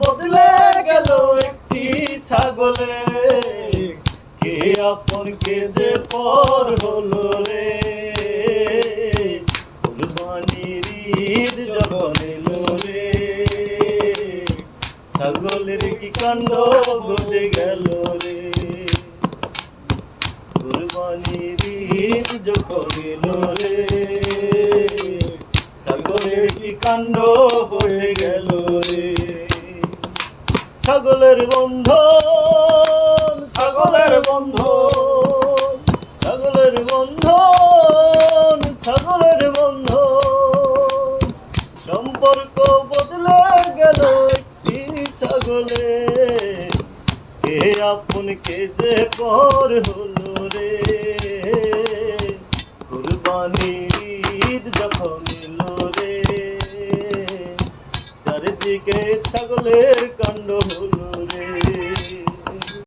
বদলে গেল একটি ছাগলে। কে আপন, কে যে পর হলো রে? কুরবানির ঈদ যখন এলো রে, ছাগলের কি কাণ্ড ঘটে গেল রে? কুরবানির ঈদ যখন এলো রে, ছাগলের কি কাণ্ড ঘটে গেল ছাগলের বন্ধ ছাগলের বন্ধ ছাগলের বন্ধ ছাগলের বন্ধ সম্পর্ক বদলে গেল একটি ছাগলে। কে আপন, কে যে পর হলো রে? কুরবানির ঈদ যখন চারিদিকে ছাগলের কাণ্ড হলো।